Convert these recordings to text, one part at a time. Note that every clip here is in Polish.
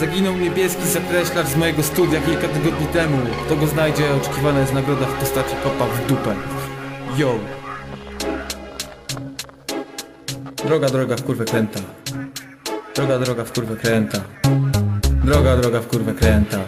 Zaginął niebieski zakreślacz z mojego studia kilka tygodni temu. Kto go znajdzie, oczekiwana jest nagroda w postaci kopa w dupę. Yo! Droga, droga w kurwę kręta. Droga, droga w kurwę kręta. Droga, droga w kurwę kręta.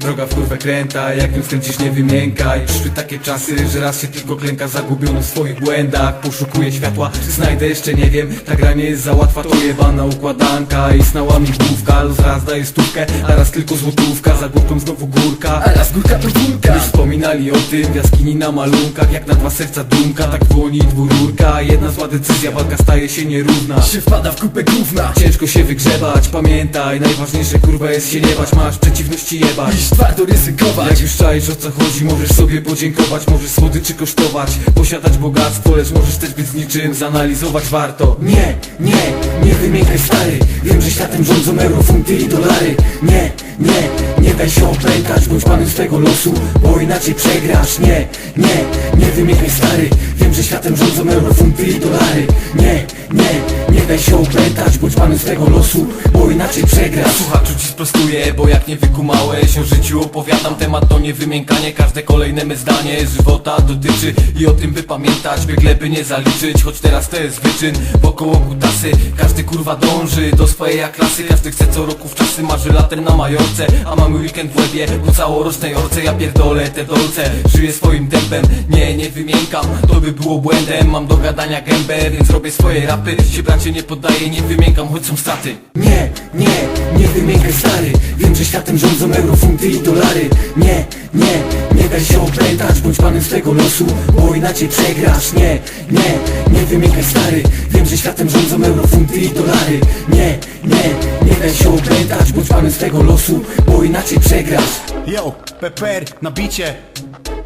Droga w kurwę kręta, jak ją skręcisz nie wymiękaj. Przyszły takie czasy, że raz się tylko klęka zagubiony w swoich błędach. Poszukuję światła, czy znajdę jeszcze nie wiem. Ta gra nie jest za łatwa, to jebana układanka. I snała mi główka, los raz daje stówkę. A raz tylko złotówka, za główką znowu górka. A raz górka to górka Już wspominali o tym w jaskini na malunkach Jak na dwa serca dumka, tak dłoni dwururka Jedna zła decyzja, walka staje się nierówna. Się wpada w kupę gówna. Ciężko się wygrzebać, pamiętaj Najważniejsze kurwa jest się nie bać. Masz przeciwności jebać Iść twardo ryzykować. Jak już czaisz o co chodzi, możesz sobie podziękować Możesz słodyczy kosztować, posiadać bogactwo Lecz możesz też być z niczym, zanalizować warto. Nie, nie, nie wymiękaj stary. Wiem, że światem rządzą euro, funty i dolary. Nie, nie, nie daj się opętać Bądź panem swego losu, bo inaczej przegrasz. Nie, nie, nie wymiękaj stary Że światem rządzą euro, funty i dolary. Nie, nie, nie daj się opętać Bądź panem swego losu, bo inaczej przegrasz. Słuchaczu ci sprostuję, bo jak nie wykumałeś O życiu opowiadam, temat to nie wymiękanie. Każde kolejne me zdanie żywota dotyczy I o tym by pamiętać, by nie zaliczyć. Choć teraz to jest wyczyn, wokoło kutasy Każdy kurwa dąży do swojej klasy Każdy chce co roku w czasy, marzy latem na Majorce A mamy weekend w łebie, po całorocznej orce. Ja pierdolę te dolce, żyję swoim tempem Nie, nie wymiękam, to by było błędem. Mam do gadania gębę, więc robię swoje rapy. Się bracie nie poddaję, nie wymiękam, choć są straty Nie, nie, nie wymiękaj stary. Wiem, że światem rządzą euro, funty i dolary. Nie, nie, nie daj się opętać Bądź panem swego losu, bo inaczej przegrasz. Nie, nie, nie wymiękaj stary. Wiem, że światem rządzą euro, funty i dolary. Nie, nie, nie daj się opętać Bądź panem swego losu, bo inaczej przegrasz. Yo, PPR na bicie.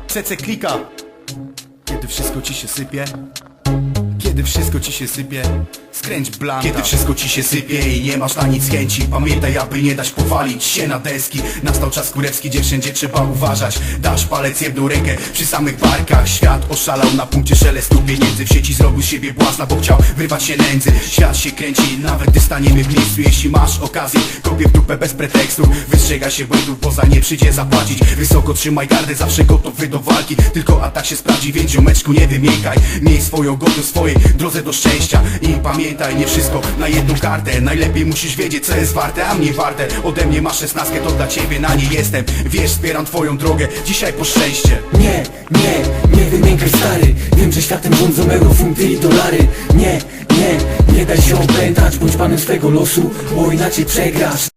CC klika Kiedy wszystko ci się sypie? Kiedy wszystko ci się sypie Skręć blanta. Kiedy wszystko ci się sypie i nie masz na nic chęci Pamiętaj, aby nie dać powalić się na deski. Nastał czas kurewski, gdzie wszędzie trzeba uważać. Dasz palec jedną rękę przy samych barkach. Świat oszalał na punkcie szelestu. Pieniędzy W sieci zrobił z siebie błazna, bo chciał wyrwać się nędzy Świat się kręci, nawet gdy staniemy w miejscu. Jeśli masz okazję, kopię w dupę bez pretekstu. Wystrzega się błędów, poza nie przyjdzie zapłacić. Wysoko trzymaj gardę, zawsze gotowy do walki. Tylko atak się sprawdzi, więc ziomeczku nie wymiękaj Miej swoją godność swojej drodze do szczęścia I pamiętaj, nie wszystko na jedną kartę. Najlepiej musisz wiedzieć, co jest warte, a mnie warte. Ode mnie masz szesnastkę, to dla ciebie na nie jestem. Wiesz, wspieram twoją drogę, dzisiaj po szczęście. Nie, nie, nie wymiękaj stary. Wiem, że światem rządzą euro, funty i dolary. Nie, nie, nie daj się opętać Bądź panem swego losu, bo inaczej przegrasz